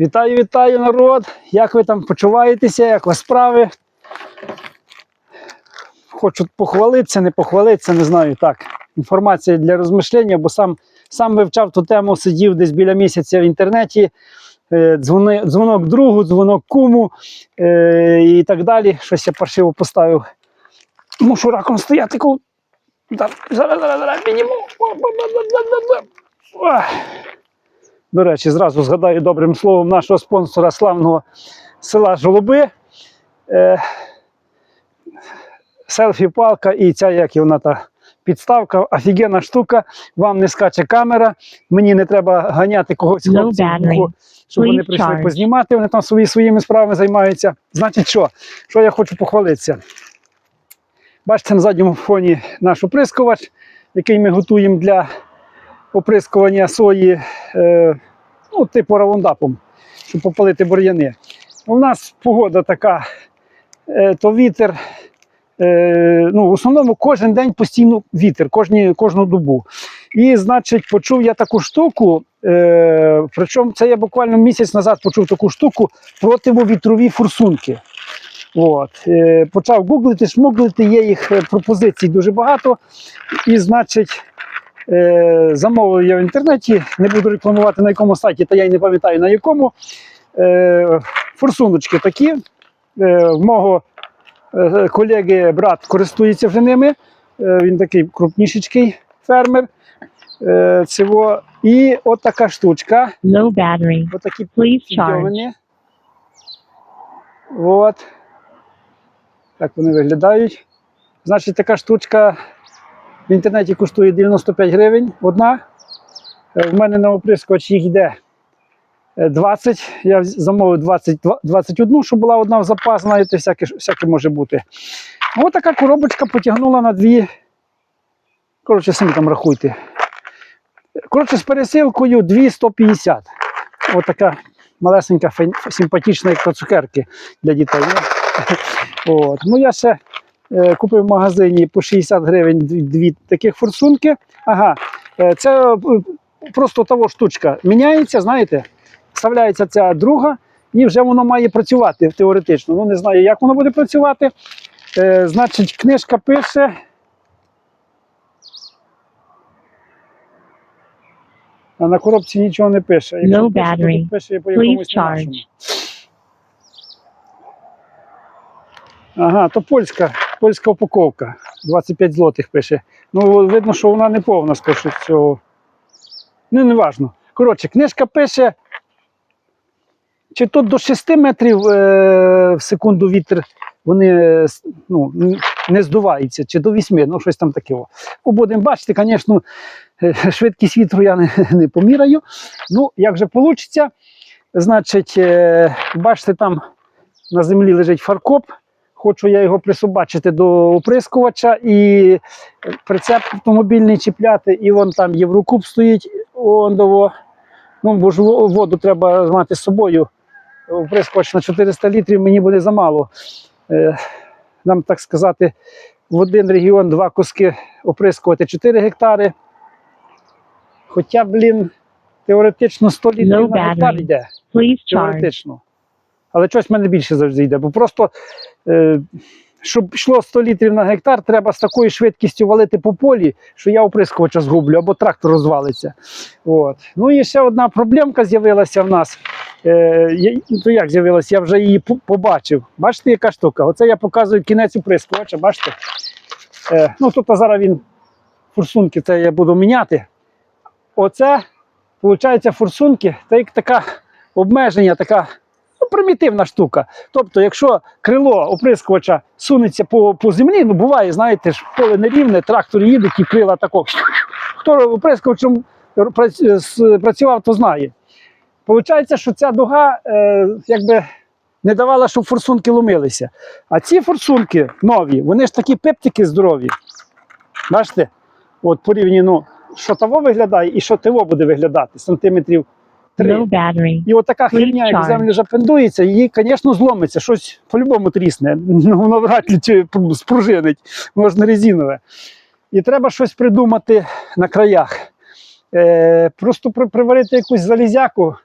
Вітаю, вітаю, народ! Як ви там почуваєтеся? Як у вас справи? Хочу похвалитися, не похвалитися, не знаю. Так, інформація для розмишлення, бо сам, сам вивчав ту тему, сидів десь біля місяця в інтернеті. е, Дзвони, дзвонок другу, дзвонок куму е, і так далі. Щось я паршиво поставив. Мушу раком стояти. Зараз, зараз, зараз підніму. До речі, зразу згадаю добрим словом нашого спонсора славного села Жолоби. Е, селфі-палка і ця, як і вона та підставка, офігенна штука. Вам не скаче камера. Мені не треба ганяти когось No хлопців, щоб вони прийшли познімати. Вони там свої, своїми справами займаються. Значить, що? Що я хочу похвалитися? Бачите на задньому фоні наш оприскувач, який ми готуємо для оприскування сої, е, ну, типу раундапом, щоб попалити бур'яни. У нас погода така, е, то вітер. Е, ну, в основному кожен день постійно вітер, кожні, кожну добу. І, значить, почув я таку штуку. Е, причому це я буквально місяць назад почув таку штуку противовітрові форсунки. От. Е, почав гуглити, шмуглити, є їх е, пропозицій дуже багато. І, значить, е, замовив я в інтернеті, не буду рекламувати на якому сайті, та я й не пам'ятаю на якому. Е, форсуночки такі. Е, в мого колеги брат користується вже ними. Е, він такий крупнішечкий фермер. Е, цього. І от така штучка. Low battery. Отакі charge. От. Так вони виглядають. Значить, така штучка в інтернеті коштує 95 гривень одна. Е, В мене на оприскувач їх йде е, 20. Я замовив 20, 21, щоб була одна в запас, знаєте, всяке, всяке може бути. Ось така коробочка потягнула на дві. Коротше, самі там рахуйте. Коротше, з пересилкою 250. Ось така малесенька, симпатична, як цукерки для дітей. Ну, От. Ну, я ще е, купив в магазині по 60 гривень дві, таких форсунки. Ага, е, це е, просто того штучка. Міняється, знаєте, вставляється ця друга, і вже воно має працювати теоретично. Ну, не знаю, як воно буде працювати. Е, значить, книжка пише. А на коробці нічого не пише. Якщо No пише, то battery. тут пише по Please якомусь charge. Ага, то польська, польська упаковка. 25 злотих пише. Ну, видно, що вона не повна з цього. Ну, не важно. Коротше, книжка пише. Чи то до 6 метрів е, в секунду вітер вони е, ну, не здуваються, чи до 8, ну щось там таке. Будемо бачити, звісно, е, швидкість вітру я не, не поміряю. Ну, як же вийде, значить, е, бачите, там на землі лежить фаркоп. Хочу я його присобачити до оприскувача і прицеп автомобільний чіпляти, і вон там Єврокуб стоїть ондово. Ну, бо ж воду треба мати з собою. Оприскувач на 400 літрів мені буде замало. Е, нам, так сказати, в один регіон два куски оприскувати 4 гектари. Хоча, блін, теоретично 100 літрів No на гектар йде теоретично. Але щось в мене більше завжди йде. Бо просто, щоб йшло 100 літрів на гектар, треба з такою швидкістю валити по полі, що я оприскувача згублю або трактор розвалиться. От. Ну і ще одна проблемка з'явилася в нас. Е, ну, то як з'явилася? Я вже її побачив. Бачите, яка штука? Оце я показую кінець оприскувача, бачите? Е, ну тут зараз він форсунки, це я буду міняти. Оце, виходить, форсунки, це як така обмеження, така ну, примітивна штука. Тобто, якщо крило оприскувача сунеться по, по землі, ну буває, знаєте ж, поле нерівне, трактор їде, і крила тако. Хто оприскувачем працював, то знає. Получається, що ця дуга е, якби не давала, щоб форсунки ломилися. А ці форсунки нові, вони ж такі пептики здорові. Бачите? От порівняно, що того виглядає і що того буде виглядати сантиметрів 3. Low battery. І от така херня, як Charge. землю її, звісно, зломиться, щось по-любому трісне. Ну, воно вряд ли спружинить, не резинове. І треба щось придумати на краях. Е, просто приварити якусь залізяку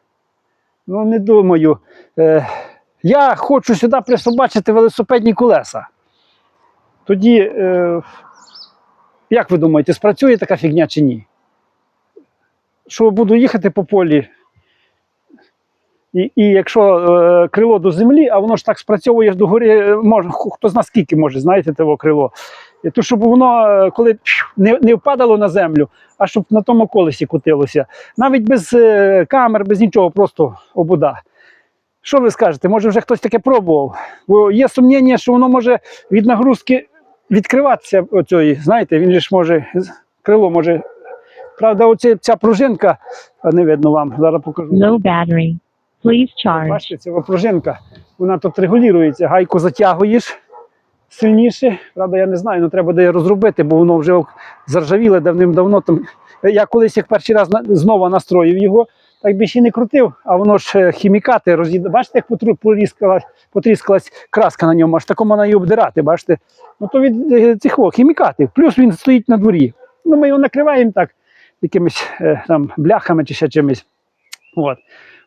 Ну, не думаю. Е, я хочу сюди присобачити велосипедні колеса. Тоді, е, як ви думаєте, спрацює така фігня чи ні? Що буду їхати по полі, і, і якщо е, крило до землі, а воно ж так спрацьовує ж догори, е, може, хто зна скільки може, знаєте, того крило. І то, щоб воно е, коли не, не впадало на землю, а щоб на тому колесі котилося. Навіть без е, камер, без нічого, просто обуда. Що ви скажете? Може, вже хтось таке пробував? Бо є сумніння, що воно може від нагрузки відкриватися. Оцьої, знаєте, він ж може, крило може. Правда, оця ця пружинка, не видно вам, зараз покажу. Low battery. Please charge. Бачите, ця пружинка, вона тут регулюється. Гайку затягуєш сильніше. Правда, я не знаю, ну треба де розробити, бо воно вже заржавіле давним-давно. Там. Я колись як перший раз знову настроїв його, так більше не крутив, а воно ж е, хімікати роз'їда. Бачите, як порізкалась, потріскалась краска на ньому, аж тако можна її обдирати, бачите? Ну то від е, цих о, хімікатів. Плюс він стоїть на дворі. Ну, ми його накриваємо так, якимись е, там бляхами чи ще чимось. От.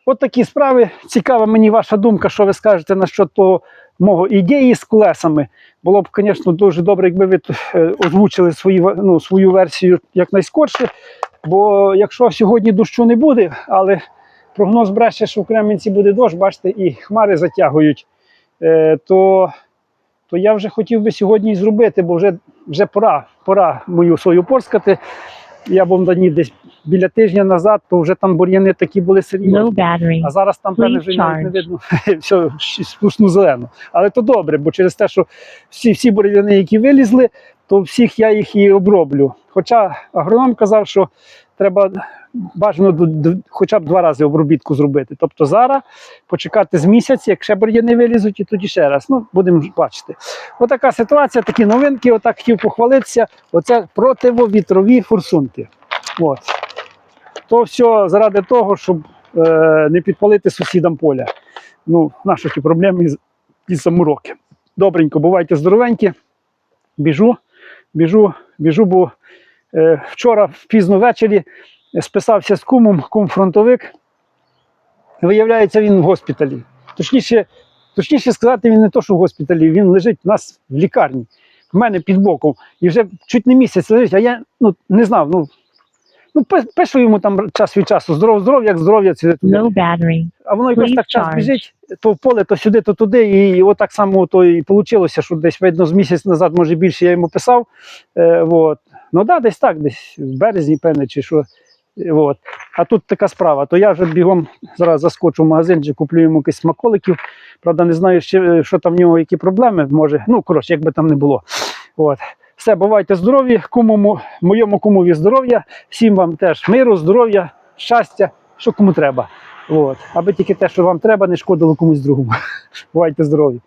От такі справи. Цікава мені ваша думка, що ви скажете насчет того мого ідеї з колесами. Було б, звісно, дуже добре, якби ви е, озвучили свої, ну, свою версію якнайскорше. Бо якщо сьогодні дощу не буде, але прогноз бреше, що в Кремінці буде дощ, бачите, і хмари затягують, е, то, то я вже хотів би сьогодні зробити, бо вже, вже пора, пора мою свою порскати. Я був на десь біля тижня назад, то вже там бур'яни такі були серйозні. А зараз там певне вже навіть не видно все сплошну зелену. Але то добре, бо через те, що всі, всі бур'яни, які вилізли, то всіх я їх і оброблю. Хоча агроном казав, що треба бажано хоча б два рази обробітку зробити. Тобто зараз почекати з місяць, як ще бур'яни вилізуть, і тоді ще раз. Ну, будемо бачити. Отака ситуація, такі новинки, отак хотів похвалитися. Оце противовітрові форсунки. От. То все заради того, щоб е, не підпалити сусідам поля. Ну, наші проблеми із самуроки. Добренько, бувайте здоровенькі. Біжу, біжу, біжу, бо е, вчора пізно ввечері списався з кумом, кум фронтовик. Виявляється, він в госпіталі. Точніше, точніше сказати, він не то, що в госпіталі, він лежить у нас в лікарні, в мене під боком. І вже чуть не місяць лежить, а я ну, не знав. Ну, ну, пишу йому там час від часу, здоров, здоров, як здоров'я. А воно якось так час біжить, то в поле, то сюди, то туди. І, от так само то і вийшло, що десь видно з місяць назад, може більше я йому писав. Е, от. Ну да, десь так, десь в березні, певне, чи що. Е, От. А тут така справа. То я вже бігом зараз заскочу в магазин, чи куплю йому якісь смаколиків. Правда, не знаю, ще, е, що там в нього, які проблеми. Може, ну коротше, як би там не було. От. Все, бувайте здорові, кумому, моєму кумові здоров'я, всім вам теж миру, здоров'я, щастя, що кому треба. От. Аби тільки те, що вам треба, не шкодило комусь другому. Бувайте здорові.